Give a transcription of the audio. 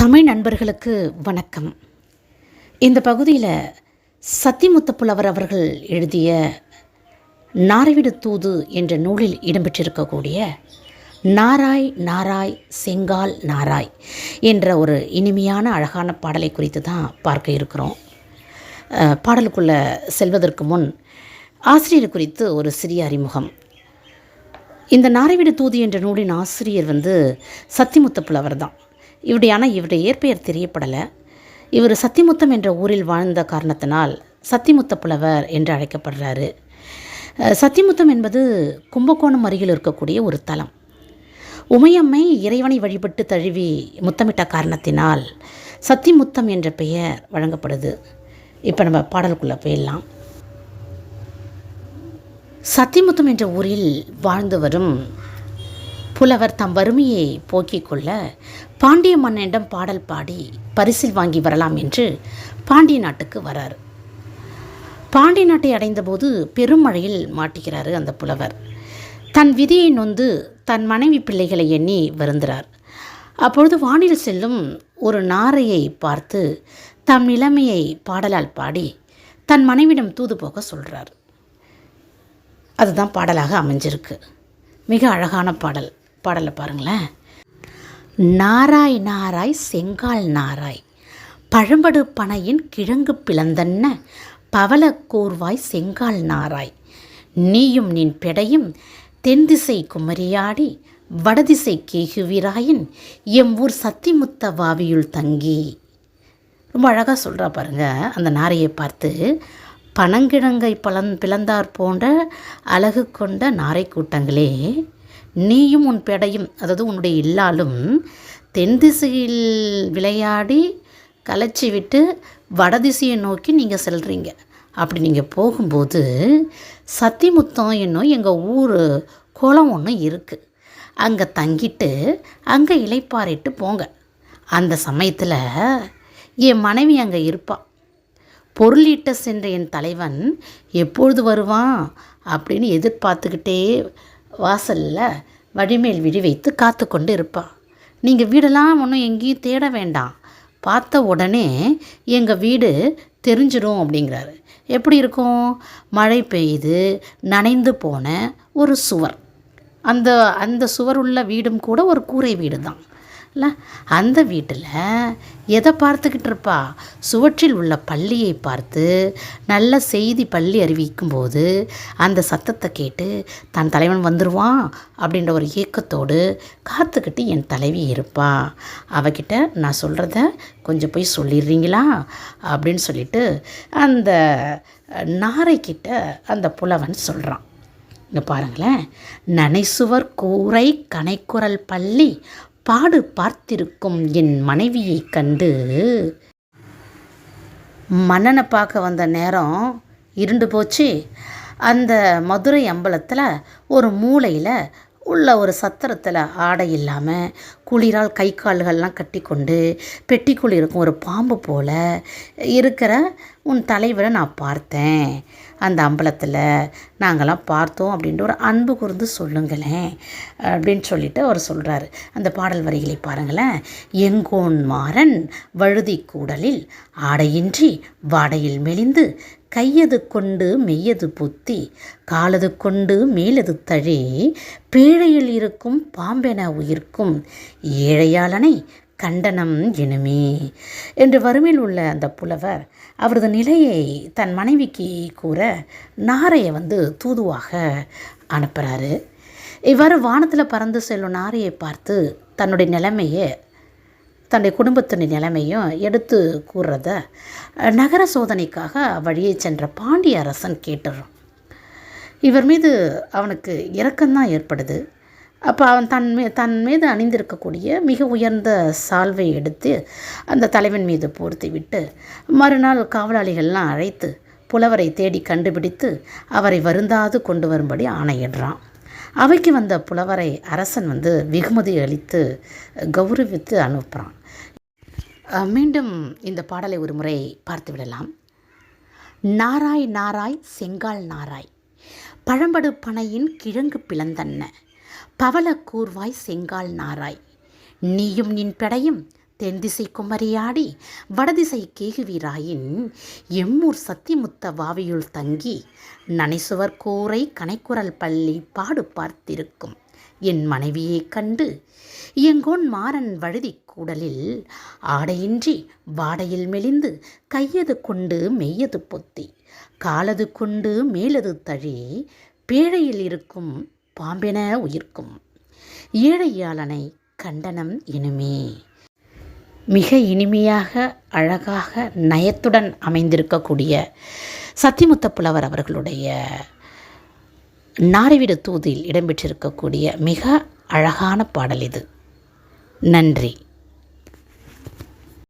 தமிழ் நண்பர்களுக்கு வணக்கம். இந்த பகுதியில் சத்திமுத்த புலவர் அவர்கள் எழுதிய நாரைவிடு தூது என்ற நூலில் இடம்பெற்றிருக்கக்கூடிய நாராய் நாராய் செங்கால் நாராய் என்ற ஒரு இனிமையான அழகான பாடலை குறித்து தான் பார்க்க இருக்கிறோம். பாடலுக்குள்ளே செல்வதற்கு முன் ஆசிரியர் குறித்து ஒரு சிறிய அறிமுகம். இந்த நாரைவிடு தூது என்ற நூலின் ஆசிரியர் வந்து சத்திமுத்த புலவர் தான் இவருடைய ஆனால் இவருடைய இயற்பெயர் தெரியப்படலை. இவர் சத்திமுத்தம் என்ற ஊரில் வாழ்ந்த காரணத்தினால் சத்திமுத்த புலவர் என்று அழைக்கப்படுறாரு. சத்திமுத்தம் என்பது கும்பகோணம் அருகில் இருக்கக்கூடிய ஒரு தலம். உமையம்மை இறைவனை வழிபட்டு தழுவி முத்தமிட்ட காரணத்தினால் சத்திமுத்தம் என்ற பெயர் வழங்கப்படுது. இப்போ நம்ம பாடலுக்குள்ளே போயிடலாம். சத்திமுத்தம் என்ற ஊரில் வாழ்ந்து வரும் புலவர் தம் வறுமையை போக்கிக் கொள்ள பாண்டிய மன்னனிடம் பாடல் பாடி பரிசில் வாங்கி வரலாம் என்று பாண்டிய நாட்டுக்கு வரார். பாண்டிய நாட்டை அடைந்தபோது பெருமழையில் மாட்டுகிறாரு அந்த புலவர். தன் விதியை நொந்து தன் மனைவி பிள்ளைகளை எண்ணி வருந்துறார். அப்பொழுது வானில் செல்லும் ஒரு நாரையை பார்த்து தம் நிலைமையை பாடலால் பாடி தன் மனைவிடம் தூது போக சொல்கிறார் அதுதான் பாடலாக அமைஞ்சிருக்கு. மிக அழகான பாடல். பாடலை பாருங்களேன். நாராய் நாராய் செங்கால் நாராய். பழம்படு பனையின் கிழங்கு பிளந்தன்ன? பவள கூர்வாய் செங்கால் நாராய். நீயும் நின் பெடையும் தென்திசை குமரியாடி வடதிசை கேகுவிராயின் எம் ஊர் சத்திமுத்த வாவியுள் தங்கி. ரொம்ப அழகாக சொல்கிறா பாருங்க அந்த நாரையை பார்த்து. பனங்கிழங்கை பலன் பிளந்தார் போன்ற அழகு கொண்ட நாரை கூட்டங்களே. நீயும் உன் பெடையும் அதாவது உன்னுடைய இல்லாலும் தென் திசையில் விளையாடி கலைச்சி விட்டு வடதிசையை நோக்கி நீங்கள் செல்கிறீங்க அப்படி நீங்கள் போகும்போது சத்திமுத்தம் என்னும் எங்கள் ஊர் குளம் ஒன்று இருக்குது அங்கே தங்கிட்டு அங்கே இலைப்பாரிட்டு போங்க. அந்த சமயத்தில் என் மனைவி அங்கே இருப்பாள் பொருளீட்ட சென்ற என் தலைவன் எப்பொழுது வருவான்? அப்படின்னு எதிர்பார்த்துக்கிட்டே வாசலில் வடிமேல் விழி வைத்து காத்து கொண்டு இருப்பான் நீங்கள் வீடெல்லாம் ஒன்றும் எங்கேயும் தேட வேண்டாம். பார்த்த உடனே எங்கள் வீடு தெரிஞ்சிடும் அப்படிங்கிறாரு. எப்படி இருக்கும்? மழை பெய்து நனைந்து போன ஒரு சுவர். அந்த அந்த சுவர் உள்ள வீடும் கூட ஒரு கூரை வீடு தான் இல்லை அந்த வீட்டில் எதை பார்த்துக்கிட்டு இருப்பா? சுவற்றில் உள்ள பள்ளியை பார்த்து நல்ல செய்தி பள்ளி அறிவிக்கும்போது அந்த சத்தத்தை கேட்டு தன் தலைவன் வந்துடுவான் அப்படின்ற ஒரு ஏக்கத்தோடு காத்துக்கிட்டு என் தலைவி இருப்பா. அவகிட்ட நான் சொல்கிறத கொஞ்சம் போய் சொல்லிடுறீங்களா? அப்படின்னு சொல்லிட்டு அந்த நாரைக்கிட்ட அந்த புலவன் சொல்கிறான் இங்கே பாருங்களேன். நனைசுவர் கூரை கனைக்குரல் பள்ளி பாடு பார்த்திருக்கும் என் மனைவியைக் கண்டு மன்னனை பார்க்க வந்த நேரம் இருண்டு போச்சு. அந்த மதுரை அம்பலத்தில் ஒரு மூலையில் உள்ள ஒரு சத்திரத்தில் ஆடை இல்லாமல் குளிரால் கை கால்கள்லாம் கட்டி கொண்டு பெட்டிக்குள் இருக்கும் ஒரு பாம்பு போல் இருக்கிற உன் தலைவரை நான் பார்த்தேன். அந்த அம்பலத்தில் நாங்களாம் பார்த்தோம் அப்படின்ட்டு ஒரு அன்பு கூர்ந்து சொல்லுங்களேன் அப்படின்னு சொல்லிட்டு அவர் சொல்கிறாரு அந்த பாடல் வரிகளை பாருங்களேன். எங்கோன் மாறன் வழுதி கூடலில் ஆடையின்றி வாடையில் மெலிந்து கையது கொண்டு மெய்யது புத்தி காலது கொண்டு மேலது தழி பேழையில் இருக்கும் பாம்பென உயிர்க்கும் ஏழையாளனை கண்டனம் எனுமே. என்று வறுமையில் உள்ள அந்த புலவர் அவரது நிலையை தன் மனைவிக்கு கூற நாரையை வந்து தூதுவாக அனுப்புகிறாரு இவ்வாறு வானத்தில் பறந்து செல்லும் நாரையை பார்த்து தன்னுடைய நிலைமையை தன்னுடைய குடும்பத்தினுடைய நிலைமையும் எடுத்து கூறுறத நகர சோதனைக்காக வழியே சென்ற பாண்டிய அரசன் கேட்டுறோம். இவர் மீது அவனுக்கு இரக்கம்தான் ஏற்படுது. அப்போ அவன் தன் மீ தன் மீது அணிந்திருக்கக்கூடிய மிக உயர்ந்த சால்வை எடுத்து அந்த தலைவன் மீது போர்த்தி விட்டு மறுநாள் காவலாளிகள்லாம் அழைத்து புலவரை தேடி கண்டுபிடித்து அவரை வருந்தாது கொண்டு வரும்படி ஆணையிடுறான். அவைக்கு வந்த புலவரை அரசன் வந்து வெகுமதி அளித்து கௌரவித்து அனுப்புகிறான் மீண்டும் இந்த பாடலை ஒரு முறை பார்த்து விடலாம். நாராய் நாராய் செங்கால் நாராய். பழம்படு பனையின் கிழங்கு பிளந்தன்ன. பவளக்கூர்வாய் செங்கால் நாராய். நீயும் நின் பெடையும் தென்திசை குமரியாடி வடதிசை கேகுவீராயின் எம்மூர் சத்திமுத்த வாவியுள் தங்கி நனைசுவர் கூரை கனைக்குரல் பள்ளி பாடு பார்த்திருக்கும் என் மனைவியைக் கண்டு எங்கோன் மாறன் வழுதி கூடலில் ஆடையின்றி வாடையில் மெலிந்து கையது கொண்டு மெய்யது பொத்தி. காலது கொண்டு மேலது தழி பேழையில் இருக்கும் பாம்பென உயிர்க்கும். ஏழையாளனை கண்டனம் இனிமே. மிக இனிமையாக அழகாக நயத்துடன் அமைந்திருக்கக்கூடிய சத்திமுத்த புலவர் அவர்களுடைய நாரிவிடு தூதில் இடம்பெற்றிருக்கக்கூடிய மிக அழகான பாடல் இது. நன்றி.